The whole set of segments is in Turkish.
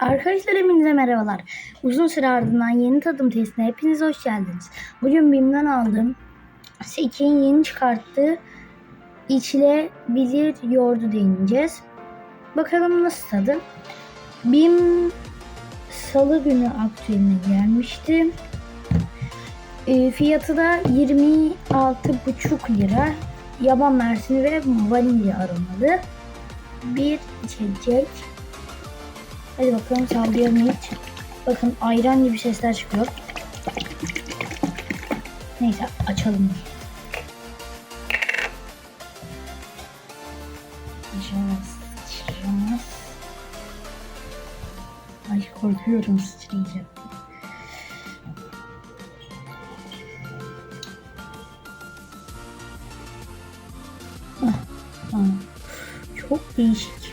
Arkadaşlar hepinize merhabalar. Uzun süre ardından yeni tadım testine hepiniz hoş geldiniz. Bugün BİM'den aldığım Seki'nin yeni çıkarttığı içilebilir yoğurdu deneyeceğiz. Bakalım nasıl tadı. BİM salı günü aktüeline gelmişti. E, fiyatı da 26,5 lira. Yaban mersini ve vanilya aromalı bir içecek. Hadi bakalım sallayalım hiç. Bakın ayran gibi sesler çıkıyor. Neyse açalım. İnşallah sıçramaz. Ay korkuyorum sıçrayacak. Ah, ah. Çok değişik.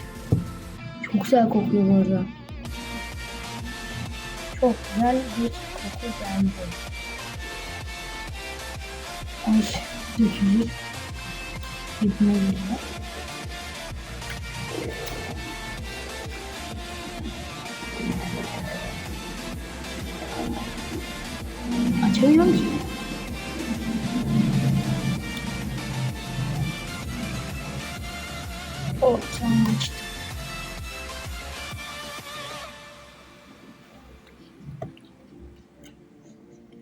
Çok güzel kokuyor bu arada. Çok güzel bir koku geldi. Ay dökülür. Dibine geliyor. Açamıyor musun? Oh, tamam açtım.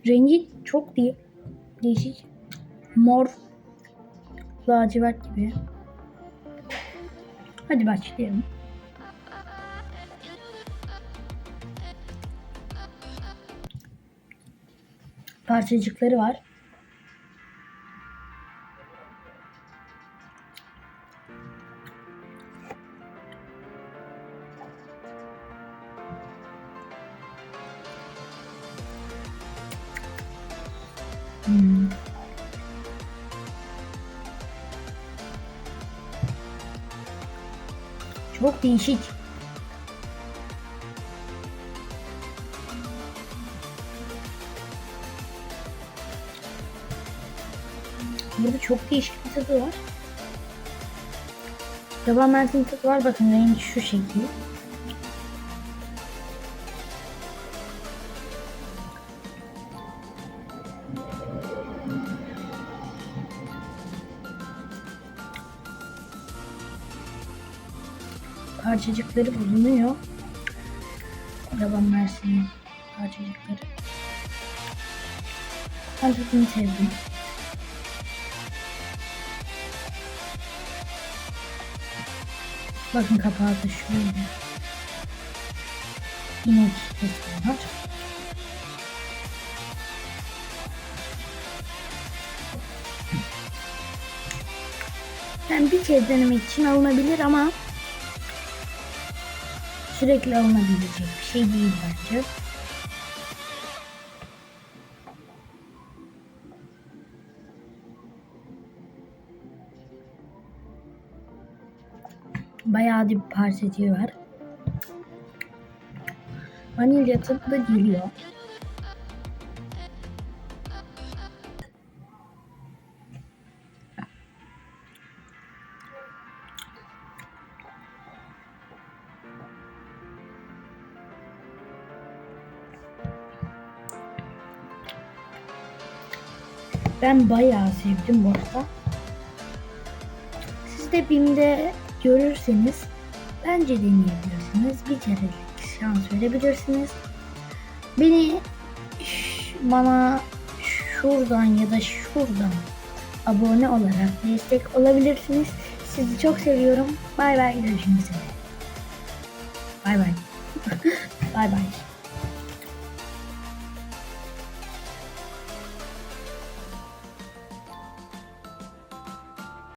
Rengi çok değil. Değişik. Mor. Lacivert gibi. Hadi başlayalım. Parçacıkları var. Hmm. Çok değişik. Burada çok değişik bir tadı var. Yaban mersini tadı var. Bakın rengi şu şekil. Parçacıkları bulunuyor. Yaban mersini parçacıkları. Ben tadını sevdim. Bakın kapağı da şöyle. İnek resmi var. Yani bir kez denemek için alınabilir ama sürekli alınabilecek bir şey değil bence. Bayağı bir parçacığı var. Vanilya tadı da geliyor. Ben bayağı sevdim bu arada. Siz de BİM'de görürseniz bence deneyebilirsiniz. Bir kerelik şans verebilirsiniz. Beni bana şuradan ya da şuradan abone olarak destek olabilirsiniz. Sizi çok seviyorum. Bay bay görüşmek üzere. Bay bay. bay bay.